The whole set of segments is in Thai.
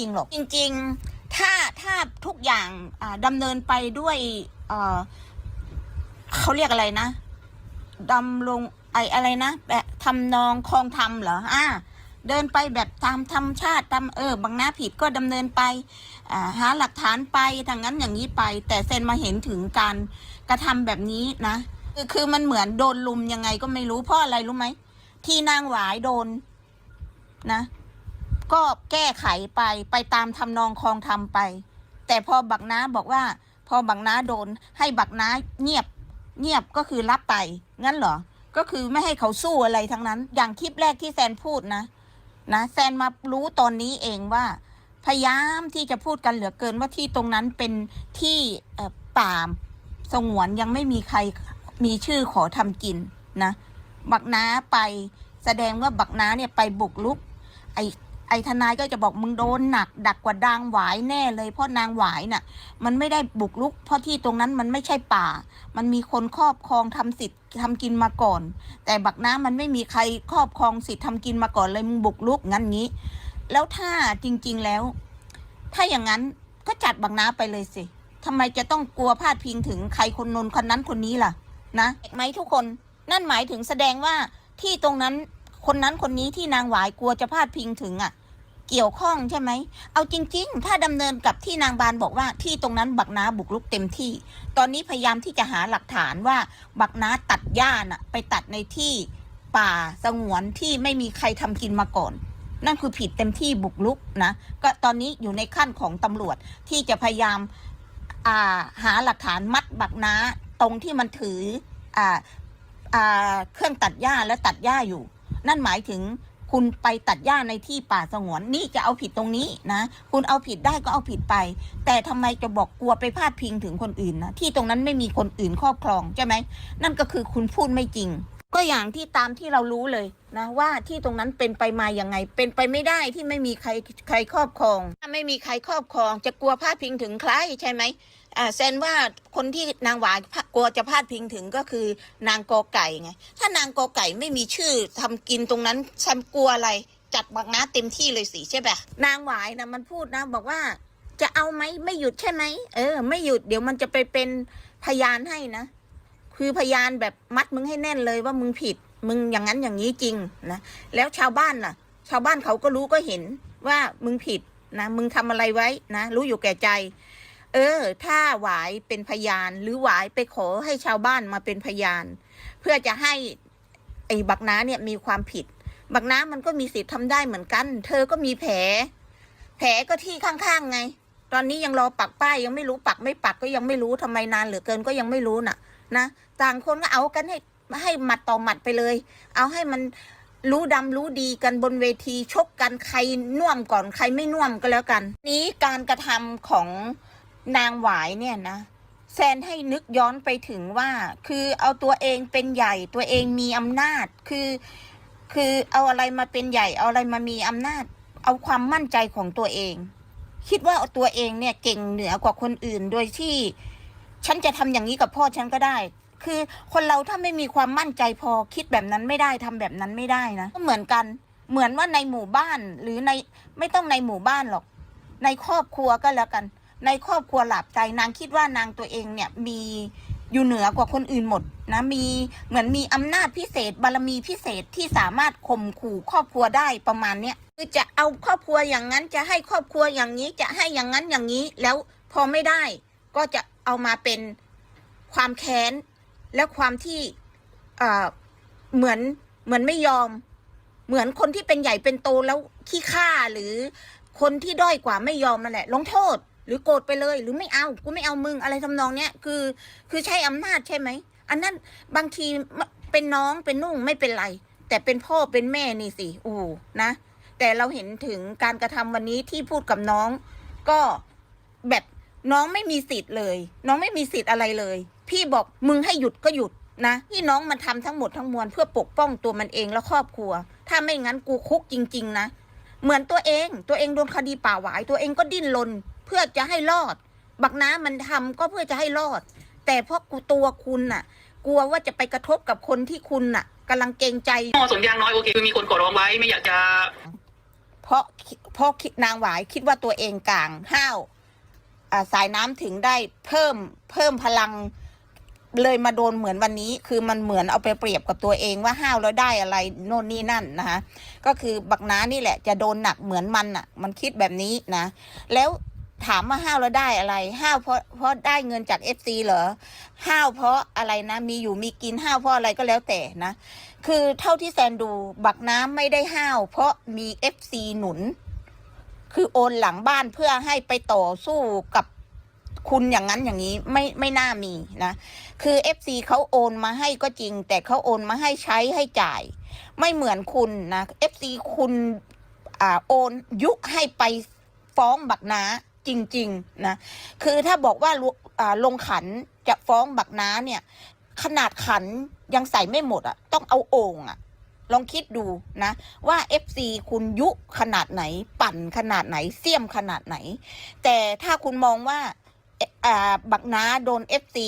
จริงหรอกจริง ๆ ถ้าถ้าทุกอย่างอ่าดำเนินไปด้วยเขาเรียกอะไรนะดำลงไออะไรนะแบบทำนองคลองธรรมเหรออ่าเดินไปแบบตามธรรมชาติตามเออบางหน้าผิดก็ดำเนินไปหาหลักฐานไปทางนั้นอย่างนี้ไป แต่เซนมาเห็นถึงการกระทำแบบนี้นะคือคือมันเหมือนโดนลุมยังไงก็ไม่รู้เพราะอะไรรู้ไหมที่นางหวายโดนนะ ก็แก้ไขไปไปตามทำนองคลองทำไป แต่พอบักน้าบอกว่า พอบักน้าโดน ให้บักน้าเงียบเงียบก็คือรับไป งั้นเหรอ ก็คือไม่ให้เขาสู้อะไรทั้งนั้น อย่างคลิปแรกที่แซนพูดนะนะแซนมารู้ตอนนี้เองว่า พยายามที่จะพูดกันเหลือเกินว่าที่ตรงนั้นเป็นที่ป่าสงวนยังไม่มีใครมีชื่อขอทำกินนะ บักน้าไปแสดงว่าบักน้าเนี่ยไปบุกลุก ไอ ไอทนายก็จะบอกมึงโดนหนัก ดักกว่านางหวายแน่เลยเพราะนางหวายน่ะ มันไม่ได้บุกลุก เพราะที่ตรงนั้นมันไม่ใช่ป่า มันมีคนครอบครองทำสิทธิ์ทำกินมาก่อน แต่บักน้ามันไม่มีใครครอบครองสิทธิ์ทำกินมาก่อนเลยมึงบุกลุกงั้นงี้ แล้วถ้าจริง ๆแล้ว ถ้าอย่างนั้นก็จัดบักน้าไปเลยสิทำไมจะต้องกลัวพาดพิงถึงใครคนนนคนนั้นคนนี้ล่ะ นะไหมทุกคนนั่นหมายถึงแสดงว่าที่ตรงนั้นคนนั้นคนนี้ที่นางหวายกลัวจะพาดพิงถึงอะ เกี่ยวข้องใช่ไหม เอาจริง ๆ ถ้าดำเนินกับที่นางบานบอกว่าที่ตรงนั้นบักนาบุกรุกเต็มที่ ตอนนี้พยายามที่จะหาหลักฐานว่าบักนาตัดหญ้าน่ะไปตัดในที่ป่าสงวนที่ไม่มีใครทำกินมาก่อน นั่นคือผิดเต็มที่บุกรุกนะ ก็ตอนนี้อยู่ในขั้นของตำรวจที่จะพยายามาหาหลักฐานมัดบักนาตรงที่มันถือออเครื่องตัดหญ้าและตัดหญ้าอยู่ นั่นหมายถึง คุณไปตัดหญ้าในที่ป่าสงวนนี่จะเอาผิดตรงนี้นะ คุณเอาผิดได้ก็เอาผิดไป แต่ทำไมจะบอกกลัวไปพาดพิงถึงคนอื่นนะที่ตรงนั้นไม่มีคนอื่นครอบครองใช่ไหมนั่นก็คือคุณพูดไม่จริง ก็อย่างที่ตามที่เรารู้เลยนะว่าที่ตรงนั้นเป็นไปมาอย่างไง เป็นไปไม่ได้ที่ไม่มีใครใครครอบครอง ถ้าไม่มีใครครอบครอง จะกลัวพาดพิงถึงใครใช่ไหมอ่าเซนว่าคนที่นางหวายกลัวจะพาดพิงถึงก็คือนางกอไก่ไง ถ้านางกอไก่ไม่มีชื่อทำกินตรงนั้นฉันกลัวอะไรจัดบักน้าเต็มที่เลยสิใช่ปะนางหวายนะมันพูดนะบอกว่าจะเอาไหมไม่หยุดใช่ไหมเออ ไม่หยุดเดี๋ยวมันจะไปเป็นพยานให้นะ คือพยานแบบมัดมึงให้แน่นเลยว่ามึงผิด มึงอย่างนั้นอย่างนี้จริงนะแล้วชาวบ้านล่ะ ชาวบ้านเขาก็รู้ก็เห็นว่ามึงผิดนะมึงทำอะไรไว้นะรู้อยู่แก่ใจ เออ ถ้าหวายเป็นพยานหรือหวายไปขอให้ชาวบ้านมาเป็นพยาน เพื่อจะให้ไอ้บักน้าเนี่ยมีความผิด บักน้ามันก็มีสิทธิ์ทำได้เหมือนกัน เธอก็มีแผล แผลก็ที่ข้างๆไง ตอนนี้ยังรอปักป้ายยังไม่รู้ปักไม่ปักก็ยังไม่รู้ทำไมนานเหลือเกินก็ยังไม่รู้น่ะ นะต่างคนก็เอากันให้ให้หมัดต่อหมัดไปเลย เอาให้มันรู้ดำรู้ดีกันบนเวทีชกกันใครน่วมก่อนใครไม่น่วมก็แล้วกัน นี้การกระทำของนางหวายเนี่ยนะแซนให้นึกย้อนไปถึงว่า คือเอาตัวเองเป็นใหญ่ตัวเองมีอำนาจ คือ คือเอาอะไรมาเป็นใหญ่ เอาอะไรมามีอำนาจ เอาความมั่นใจของตัวเอง คิดว่าเอาตัวเองเนี่ยเก่งเหนือกว่าคนอื่นโดยที่ ฉันจะทำอย่างนี้กับพ่อฉันก็ได้ คือคนเราถ้าไม่มีความมั่นใจพอคิดแบบนั้นไม่ได้ทำแบบนั้นไม่ได้นะก็เหมือนกัน เหมือนว่าในหมู่บ้านหรือในไม่ต้องในหมู่บ้านหรอก ในครอบครัวก็แล้วกัน ในครอบครัวหลับใจนางคิดว่านางตัวเองเนี่ยมีอยู่เหนือกว่าคนอื่นหมดนะมีเหมือนมีอำนาจพิเศษ บารมีพิเศษที่สามารถข่มขู่ครอบครัวได้ประมาณเนี้ยคือจะเอาครอบครัวอย่างนั้นจะให้ครอบครัวอย่างนี้จะให้อย่างนั้นอย่างนี้ แล้วพอไม่ได้ ก็จะ เอามาเป็นความแค้น และความที่เหมือนเหมือนไม่ยอม เหมือนคนที่เป็นใหญ่เป็นโตแล้วขี้ข้าหรือคนที่ด้อยกว่าไม่ยอมนั่นแหละ ลงโทษ หรือโกรธไปเลย หรือไม่เอากูไม่เอามึงอะไรทำนองเนี้ยคือ คือใช้อำนาจใช่ไหมอันนั้นบางทีเป็นน้องเป็นนุ่งไม่เป็นไร แต่เป็นพ่อเป็นแม่นี่สิโอ้นะ แต่เราเห็นถึงการกระทำวันนี้ที่พูดกับน้อง ก็แบบ น้องไม่มีสิทธิ์เลย น้องไม่มีสิทธิ์อะไรเลย พี่บอกมึงให้หยุดก็หยุดนะที่น้องมันทำทั้งหมดทั้งมวลเพื่อปกป้องตัวมันเองและครอบครัว ถ้าไม่งั้นกูคุกจริง ๆ นะ เหมือนตัวเอง ตัวเองโดนคดีป่าหวาย ตัวเองก็ดิ้นรนเพื่อจะให้รอด บักน้ามันทำก็เพื่อจะให้รอด แต่เพราะกูตัวคุณน่ะ กลัวว่าจะไปกระทบกับคนที่คุณน่ะกำลังเกรงใจพ่อสวนยางน้อยโอเคคือมีคนขอร้องไว้ไม่อยากจะพเพราะเพราะคิดนางหวายคิดว่าตัวเองกลางห้าวอ่า สายน้ำถึงได้เพิ่มเพิ่มพลังเลยมาโดนเหมือนวันนี้ คือมันเหมือนเอาไปเปรียบกับตัวเองว่าห้าวแล้วได้อะไรโน่นนี่นั่นนะคะก็คือบักน้านี่แหละจะโดนหนักเหมือนมันอะ มันคิดแบบนี้นะ แล้วถามว่าห้าวแล้วได้อะไร ห้าวเพราะเพราะได้เงินจากเอฟซีเหรอห้าวเพราะอะไรนะ มีอยู่มีกินห้าวเพราะอะไรก็แล้วแต่นะ คือเท่าที่แซนดูบักน้ำไม่ได้ห้าว เพราะมีเอฟซีหนุน คือโอนหลังบ้านเพื่อให้ไปต่อสู้กับคุณอย่างนั้นอย่างนี้ไม่ไม่น่ามีนะ คือ FC เขาโอนมาให้ก็จริง แต่เขาโอนมาให้ใช้ให้จ่าย ไม่เหมือนคุณนะ FC คุณอ่าโอนยุให้ไปฟ้องบักนาจริง ๆ นะ คือถ้าบอกว่าลอ่าลงขันจะฟ้องบักนาเนี่ย ขนาดขันยังใส่ไม่หมดอะ ต้องเอาโอ่งอะ ลองคิดดูนะ ว่า FC คุณยุขนาดไหน ปั่นขนาดไหนเสียมขนาดไหน แต่ถ้าคุณมองว่าบักนาโดน FC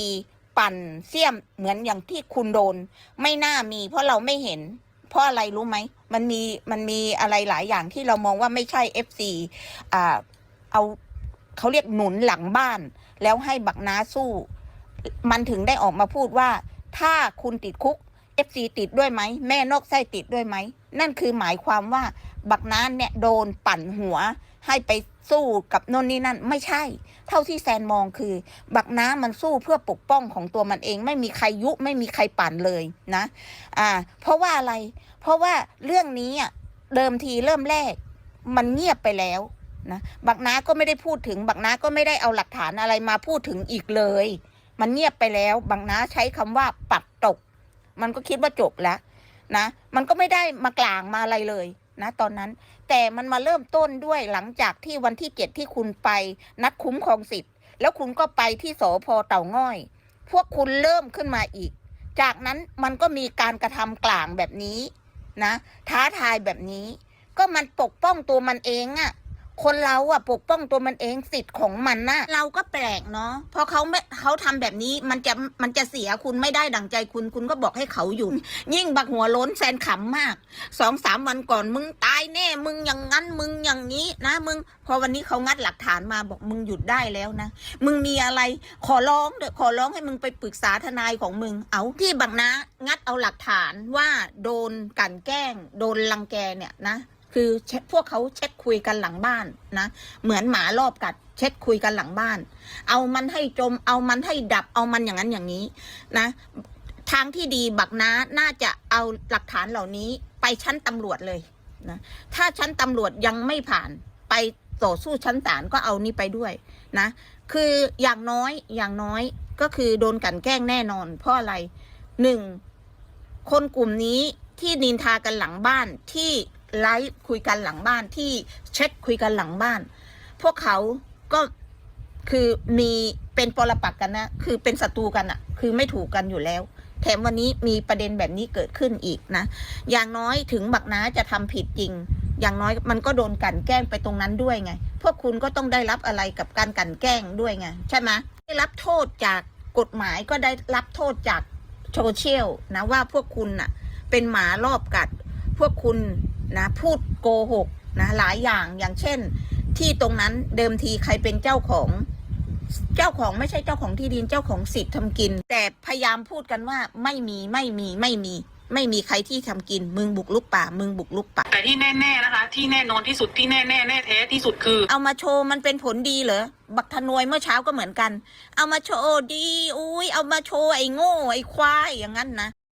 ปั่นเสียมเหมือนอย่างที่คุณโดน ไม่น่ามี เพราะเราไม่เห็น เพราะอะไรรู้ไหมมันมีมันมีอะไรหลายอย่างที่เรามองว่าไม่ใช่ FC อ่าเอาเขาเรียกหนุนหลังบ้าน แล้วให้บักนาสู้ มันถึงได้ออกมาพูดว่า ถ้าคุณติดคุก FC ติดด้วยไหมแม่นอกไส้ติดด้วยไหม นั่นคือหมายความว่าบักน้าเนี่ยโดนปั่นหัว ให้ไปสู้กับนนนี่นั่นไม่ใช่ เท่าที่แซนมองคือ บักน้ามันสู้เพื่อปกป้องของตัวมันเอง ไม่มีใครยุไม่มีใครปั่นเลยนะ อ่า เพราะว่าอะไร เพราะว่าเรื่องนี้อะเดิมทีเริ่มแรก มันเงียบไปแล้วนะบักน้าก็ไม่ได้พูดถึง บักน้าก็ไม่ได้เอาหลักฐานอะไรมาพูดถึงอีกเลย มันเงียบไปแล้ว บักน้าใช้คำว่าปัดตก มันก็คิดว่าจบแล้วนะ มันก็ไม่ได้มากลางมาอะไรเลยนะตอนนั้น แต่มันมาเริ่มต้นด้วยหลังจากที่วันที่เจ็ดที่คุณไปนัดคุ้มครองสิทธิ์ แล้วคุณก็ไปที่สพเต่าง่อย พวกคุณเริ่มขึ้นมาอีก จากนั้นมันก็มีการกระทำกลางแบบนี้นะ ท้าทายแบบนี้ ก็มันปกป้องตัวมันเองอะ คนเราอะปกป้องตัวมันเองสิทธิ์ของมันนะเราก็แปลกเนาะพราะเขาไม่เขาทำแบบนี้มันจะมันจะเสียคุณไม่ได้ดั่งใจคุณคุณก็บอกให้เขาหยุดยิ่งบักหัวล้นแซนขำมากสองสามวันก่อนมึงตายแน่มึงอย่างนั้นมึงอย่างนี้นะมึง พอวันนี้เขางัดหลักฐานมาบอกมึงหยุดได้แล้วนะมึงมีอะไรขอร้องเถอขอร้องให้มึงไปปรึกษาทนายของมึง เอาที่บักนะงัดเอาหลักฐานว่าโดนกันแกล้ง โดนลังแกเนี่ยนะ คือพวกเขาเช็คคุยกันหลังบ้านนะเหมือนหมารอบกัด เช็คคุยกันหลังบ้าน เอามันให้จม เอามันให้ดับเอามันอย่างนั้นอย่างนี้นะทางที่ดีบักน้าน่าจะเอาหลักฐานเหล่านี้ไปชั้นตำรวจเลยนะถ้าชั้นตำรวจยังไม่ผ่านไปต่อสู้ชั้นศาลก็เอานี่ไปด้วยนะคืออย่างน้อยอย่างน้อยก็คือโดนกันแกล้งแน่นอน เพราะอะไรหนึ่งคนกลุ่มนี้ที่นินทากันหลังบ้านที่ ไลฟ์คุยกันหลังบ้านที่เช็คคุยกันหลังบ้าน พวกเขาก็คือมีเป็นปรปักกันนะ คือเป็นศัตรูกันอะคือไม่ถูกกันอยู่แล้ว แถมวันนี้มีประเด็นแบบนี้เกิดขึ้นอีกนะ อย่างน้อยถึงบักน้าจะทำผิดจริง อย่างน้อยมันก็โดนกลันแกล้งไปตรงนั้นด้วยไง พวกคุณก็ต้องได้รับอะไรกับการกลันแกล้งด้วยไงใช่ไหมได้รับโทษจากกฎหมายก็ได้รับโทษจากโซเชียลนะว่าพวกคุณน่ะเป็นหมารอบกัด พวกคุณ นะพูดโกหกนะหลายอย่างอย่างเช่น ที่ตรงนั้นเดิมทีใครเป็นเจ้าของ เจ้าของไม่ใช่เจ้าของที่ดินเจ้าของสิทธิ์ทำกิน แต่พยายามพูดกันว่าไม่มีไม่มีไม่มี ไม่มีใครที่ทำกินมึงบุกลุกป่า มึงบุกลุกป่า แต่ที่แน่ๆนะคะ ที่แน่นอนที่สุดที่แน่ๆแน่แท้ที่สุดคือ เอามาโชว์มันเป็นผลดีเหรอบักทนวยเมื่อเช้าก็เหมือนกัน เอามาโชว์ดีอุ้ยเอามาโชว์ไอ้โง่ไอ้ควายอย่างนั้นนะ